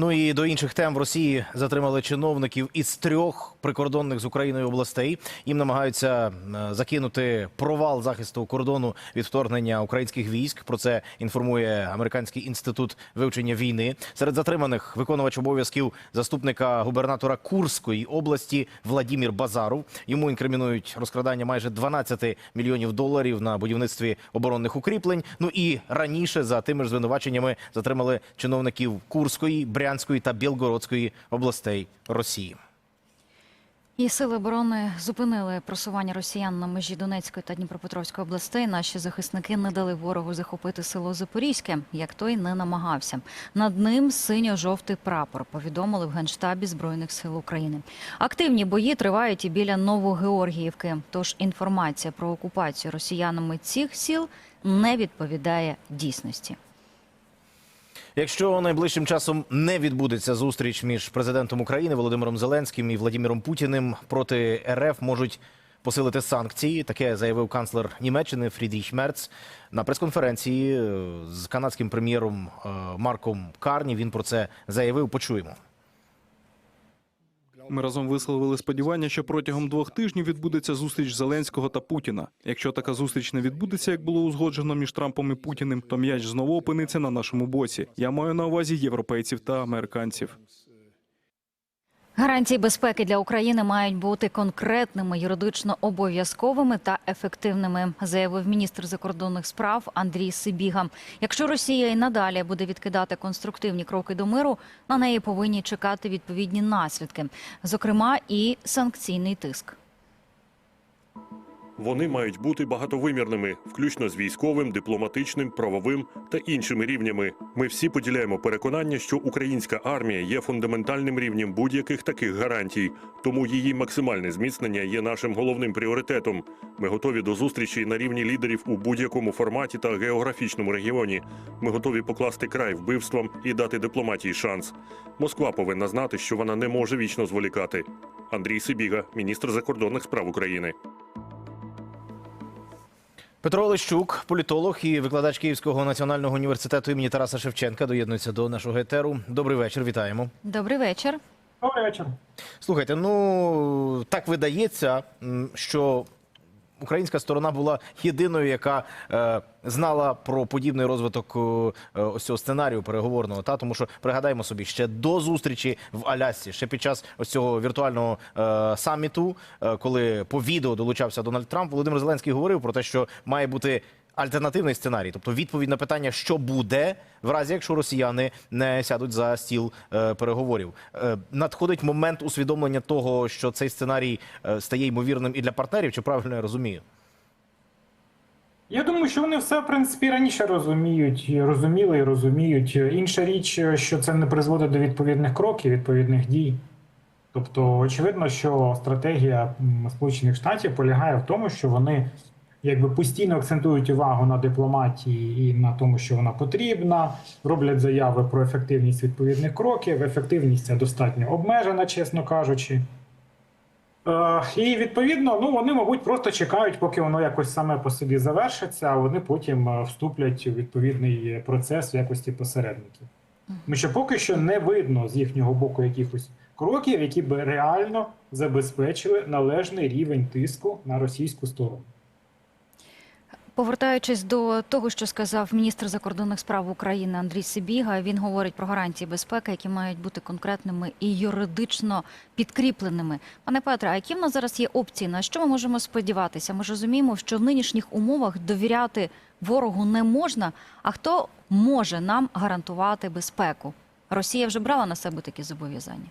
Ну і до інших тем в Росії затримали чиновників із трьох прикордонних з Україною областей. Їм намагаються е, закинути провал захисту кордону від вторгнення українських військ. Про це інформує американський інститут вивчення війни. Серед затриманих виконувач обов'язків заступника губернатора Курської області Владімір Базаров. Йому інкримінують розкрадання майже 12 мільйонів доларів на будівництві оборонних укріплень. Ну і раніше за тими ж звинуваченнями затримали чиновників Курської, Брянської та Білгородської областей Росії. І сили оборони зупинили просування росіян на межі Донецької та Дніпропетровської областей. Наші захисники не дали ворогу захопити село Запорізьке, як той не намагався. Над ним синьо-жовтий прапор. Повідомили в генштабі збройних сил України. Активні бої тривають і біля Новогеоргіївки. Тож інформація про окупацію росіянами цих сіл не відповідає дійсності. Якщо найближчим часом не відбудеться зустріч між президентом України Володимиром Зеленським і Владимиром Путіним проти РФ можуть посилити санкції. Таке заявив канцлер Німеччини Фрідріх Мерц на прес-конференції е, з канадським прем'єром е, Марком Карні. Він про це заявив. Почуємо. Ми разом висловили сподівання, що протягом двох тижнів відбудеться зустріч Зеленського та Путіна. Якщо така зустріч не відбудеться, як було узгоджено між Трампом і Путіним, то м'яч знову опиниться на нашому боці. Я маю на увазі європейців та американців. Гарантії безпеки для України мають бути конкретними, юридично обов'язковими та ефективними, заявив міністр закордонних справ Андрій Сибіга. Якщо Росія і надалі буде відкидати конструктивні кроки до миру, на неї повинні чекати відповідні наслідки, зокрема і санкційний тиск. Вони мають бути багатовимірними, включно з військовим, дипломатичним, правовим та іншими рівнями. Ми всі поділяємо переконання, що українська армія є фундаментальним рівнем будь-яких таких гарантій, тому її максимальне зміцнення є нашим головним пріоритетом. Ми готові до зустрічі на рівні лідерів у будь-якому форматі та географічному регіоні. Ми готові покласти край вбивствам і дати дипломатії шанс. Москва повинна знати, що вона не може вічно зволікати. Андрій Сибіга, міністр закордонних справ України. Петро Олещук, політолог і викладач Київського національного університету імені Тараса Шевченка, доєднується до нашого етеру. Добрий вечір. Вітаємо. Добрий вечір. Добрий вечір. Слухайте, ну так видається, що українська сторона була єдиною, яка е, знала про подібний розвиток е, ось цього сценарію переговорного. Та тому, що пригадаємо собі ще до зустрічі в Алясці, ще під час ось цього віртуального е, саміту, е, коли по відео долучався Дональд Трамп, Володимир Зеленський говорив про те, що має бути. Альтернативний сценарій, тобто відповідь на питання, що буде в разі, якщо росіяни не сядуть за стіл е, переговорів. Е, надходить момент усвідомлення того, що цей сценарій е, стає ймовірним і для партнерів, чи правильно я розумію? Я думаю, що вони все в принципі раніше розуміють, розуміли і розуміють. Інша річ, що це не призводить до відповідних кроків, відповідних дій. Тобто, очевидно, що стратегія Сполучених Штатів полягає в тому, що вони якби постійно акцентують увагу на дипломатії і на тому, що вона потрібна, роблять заяви про ефективність відповідних кроків. Ефективність ця достатньо обмежена, чесно кажучи. Е, І відповідно, ну вони, мабуть, просто чекають, поки воно якось саме по собі завершиться, а вони потім е, вступлять у відповідний процес в якості посередників. Тому що поки що не видно з їхнього боку якихось кроків, які би реально забезпечили належний рівень тиску на російську сторону. Повертаючись до того, що сказав міністр закордонних справ України Андрій Сибіга, він говорить про гарантії безпеки, які мають бути конкретними і юридично підкріпленими. Пане Петре, а які в нас зараз є опції? На що ми можемо сподіватися? Ми ж розуміємо, що в нинішніх умовах довіряти ворогу не можна. А хто може нам гарантувати безпеку? Росія вже брала на себе такі зобов'язання.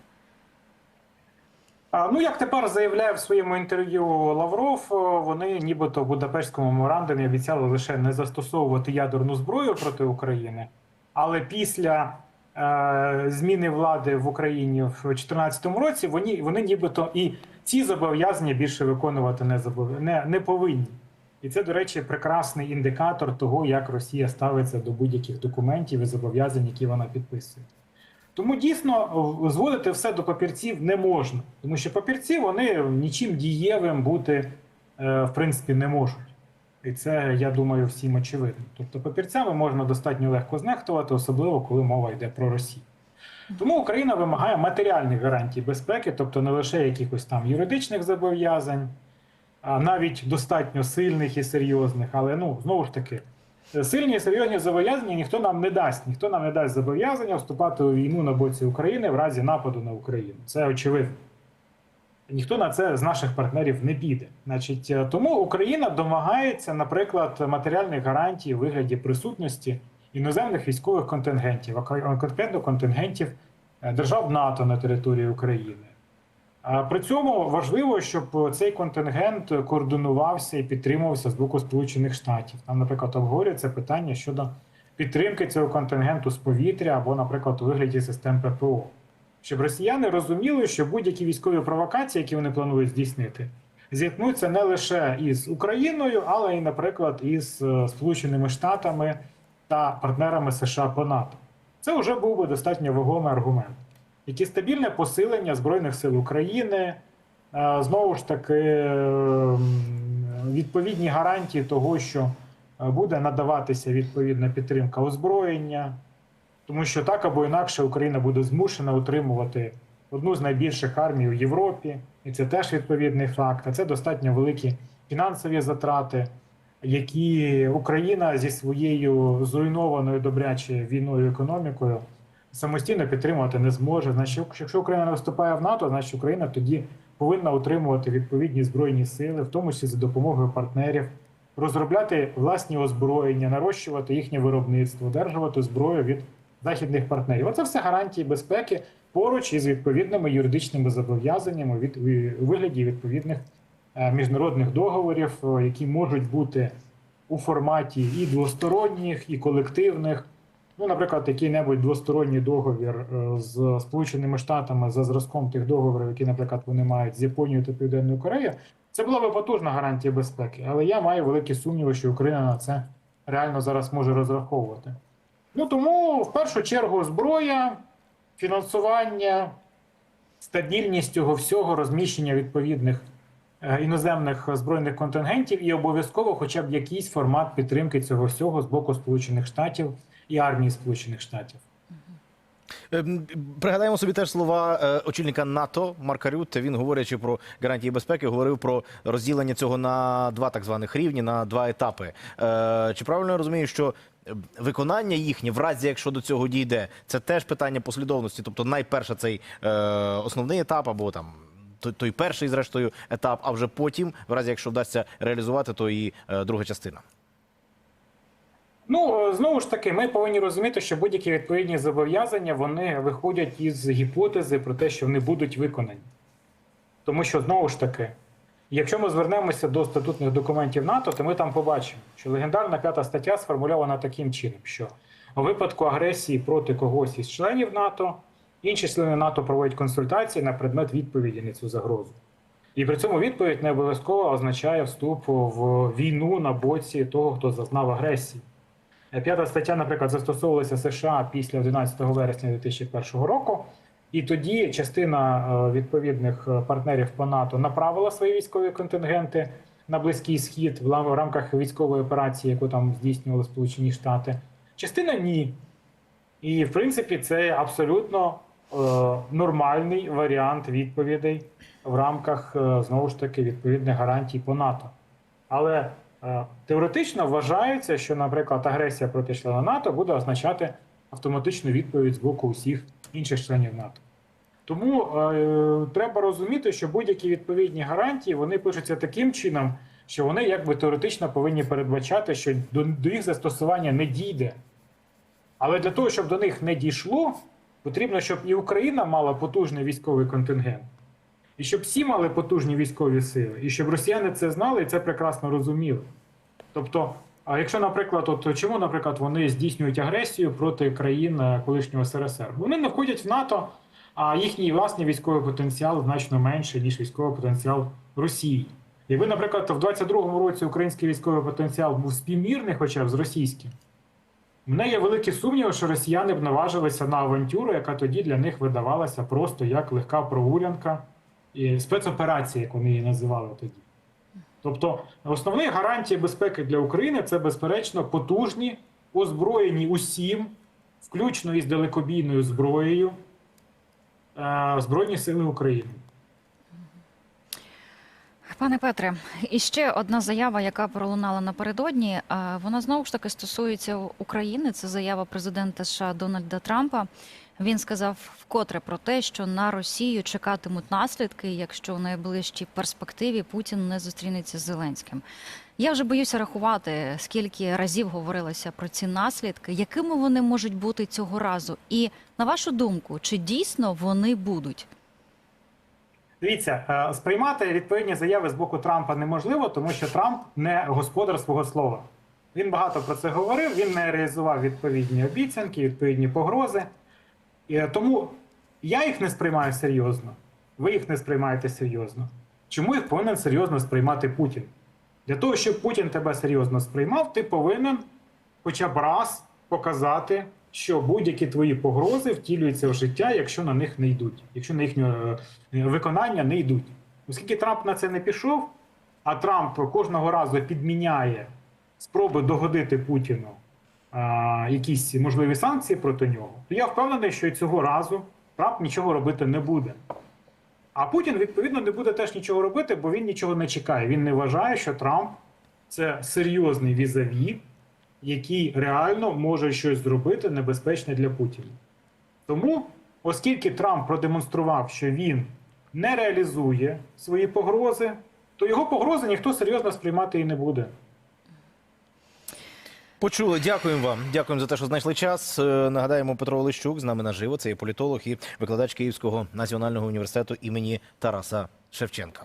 Ну, як тепер заявляє в своєму інтерв'ю Лавров, вони нібито в Будапештському меморандумі обіцяли лише не застосовувати ядерну зброю проти України, але після е, зміни влади в Україні в 2014 році вони, вони нібито і ці зобов'язання більше виконувати не, забов... не, не повинні. І це, до речі, прекрасний індикатор того, як Росія ставиться до будь-яких документів і зобов'язань, які вона підписує. Тому дійсно зводити все до папірців не можна, тому що папірці вони нічим дієвим бути е, в принципі не можуть. І це, я думаю, всім очевидно. Тобто папірцями можна достатньо легко знехтувати, особливо коли мова йде про Росію. Тому Україна вимагає матеріальних гарантій безпеки, тобто не лише якихось там юридичних зобов'язань, а навіть достатньо сильних і серйозних, але ну знову ж таки. Сильні і серйозні зобов'язання ніхто нам не дасть. Ніхто нам не дасть зобов'язання вступати у війну на боці України в разі нападу на Україну. Це очевидно. Ніхто на це з наших партнерів не піде. Значить, е, тому Україна домагається, наприклад, матеріальних гарантій у вигляді присутності іноземних військових контингентів, конкретно контингентів е, держав НАТО на території України. При цьому важливо, щоб цей контингент координувався і підтримувався з боку Сполучених Штатів. Там, наприклад, обговорюється питання щодо підтримки цього контингенту з повітря або, наприклад, у вигляді систем ППО. Щоб росіяни розуміли, що будь-які військові провокації, які вони планують здійснити, зіткнуться не лише із Україною, але й, наприклад, із е, Сполученими Штатами та партнерами США по НАТО. Це вже був би достатньо вагомий аргумент. Які стабільне посилення Збройних сил України, знову ж таки, ем, відповідні гарантії того, що е, буде надаватися відповідна підтримка озброєння, тому що так або інакше Україна буде змушена утримувати одну з найбільших армій у Європі, і це теж відповідний факт. А це достатньо великі фінансові затрати, які Україна зі своєю зруйнованою добряче війною економікою самостійно підтримувати не зможе. Значить, якщо Україна не вступає в НАТО, значить Україна тоді повинна утримувати відповідні збройні сили, в тому числі за допомогою партнерів, розробляти власні озброєння, нарощувати їхнє виробництво, одержувати зброю від західних партнерів. Оце все гарантії безпеки поруч із відповідними юридичними зобов'язаннями від у вигляді відповідних е, міжнародних договорів, е, які можуть бути у форматі і двосторонніх, і колективних. Ну, наприклад, який-небудь двосторонній договір е, з Сполученими Штатами за зразком тих договорів, які, наприклад, вони мають з Японією та Південною Кореєю, це була би потужна гарантія безпеки. Але я маю великі сумніви, що Україна на це реально зараз може розраховувати. Ну тому в першу чергу зброя, фінансування, стабільність цього всього, розміщення відповідних іноземних збройних контингентів і обов'язково, хоча б якийсь формат підтримки цього всього з боку Сполучених Штатів і армії Сполучених Штатів. Ем, Пригадаємо собі теж слова е, очільника НАТО Марка Рютте. Він, говорячи про гарантії безпеки, говорив про розділення цього на два так званих рівні, на два етапи. Е, Чи правильно я розумію, що е, виконання їхнє, в разі якщо до цього дійде, це теж питання послідовності? Тобто, найперше цей е, основний етап або там. Той- перший, зрештою, етап, а вже потім, в разі якщо вдасться реалізувати, то і е, друга частина. Ну, е, знову ж таки, ми повинні розуміти, що будь-які відповідні зобов'язання вони виходять із гіпотези про те, що вони будуть виконані. Тому що, знову ж таки, якщо ми звернемося до статутних документів НАТО, то ми там побачимо, що легендарна п'ята стаття сформульована таким чином, що у випадку агресії проти когось із членів НАТО, інші члени НАТО проводять консультації на предмет відповіді на цю загрозу. І при цьому відповідь не обов'язково означає вступ в війну на боці того, хто зазнав агресії. П'ята стаття, наприклад, застосовувалася США після 11 вересня 2001 року, і тоді частина е, відповідних е, партнерів по НАТО направила свої військові контингенти на Близький Схід в рамках військової операції, яку там здійснювали Сполучені Штати. Частина ні. І, в принципі, це абсолютно е, нормальний варіант відповідей в рамках е, знову ж таки відповідних гарантій по НАТО. Але е, теоретично вважається, що, наприклад, агресія проти члена НАТО буде означати автоматичну відповідь з боку усіх інших членів НАТО. Тому е, треба розуміти, що будь-які відповідні гарантії вони пишуться таким чином, що вони якби теоретично повинні передбачати, що до, до їх застосування не дійде. Але для того, щоб до них не дійшло, потрібно, щоб і Україна мала потужний військовий контингент, і щоб всі мали потужні військові сили, і щоб росіяни це знали і це прекрасно розуміли. Тобто, а якщо, наприклад, от чому, наприклад, вони здійснюють агресію проти країн е, колишнього СРСР? Вони не входять в НАТО, а їхній власний військовий потенціал значно менший, ніж військовий потенціал Росії. Якби, наприклад, в 22-му році український військовий потенціал був співмірний, хоча б з російським, мене є великі сумніви, що росіяни б наважилися на авантюру, яка тоді для них видавалася просто як легка прогулянка і спецоперація, як вони її називали тоді. Тобто, основні гарантії безпеки для України це, безперечно, потужні, озброєні усім включно із далекобійною зброєю е, Збройні Сили України. Пане Петре, і ще одна заява, яка пролунала напередодні. Вона знову ж таки стосується України. Це заява президента США Дональда Трампа. Він сказав вкотре про те, що на Росію чекатимуть наслідки, якщо в найближчій перспективі Путін не зустрінеться з Зеленським. Я вже боюся рахувати, скільки разів говорилося про ці наслідки, якими вони можуть бути цього разу. І на вашу думку, чи дійсно вони будуть? Дивіться, е, сприймати відповідні заяви з боку Трампа неможливо, тому що Трамп не господар свого слова. Він багато про це говорив, він не реалізував відповідні обіцянки, відповідні погрози. Е, тому я їх не сприймаю серйозно. Ви їх не сприймаєте серйозно. Чому їх повинен серйозно сприймати Путін? Для того, щоб Путін тебе серйозно сприймав, ти повинен хоча б раз показати, що будь-які твої погрози втілюються в життя, якщо на них не йдуть, якщо на їхнє е, виконання не йдуть. Оскільки Трамп на це не пішов, а Трамп кожного разу підміняє спроби догодити Путіну а, якісь можливі санкції проти нього, то я впевнений, що і цього разу Трамп нічого робити не буде. А Путін, відповідно, не буде теж нічого робити, бо він нічого не чекає. Він не вважає, що Трамп це серйозний візаві, який реально може щось зробити небезпечне для Путіна. Тому, оскільки Трамп продемонстрував, що він не реалізує свої погрози, то його погрози ніхто серйозно сприймати і не буде. Почули, дякуємо вам. Дякуємо за те, що знайшли час. Е, Нагадаємо, Петро Олещук з нами наживо. Це є політолог і викладач Київського національного університету імені Тараса Шевченка.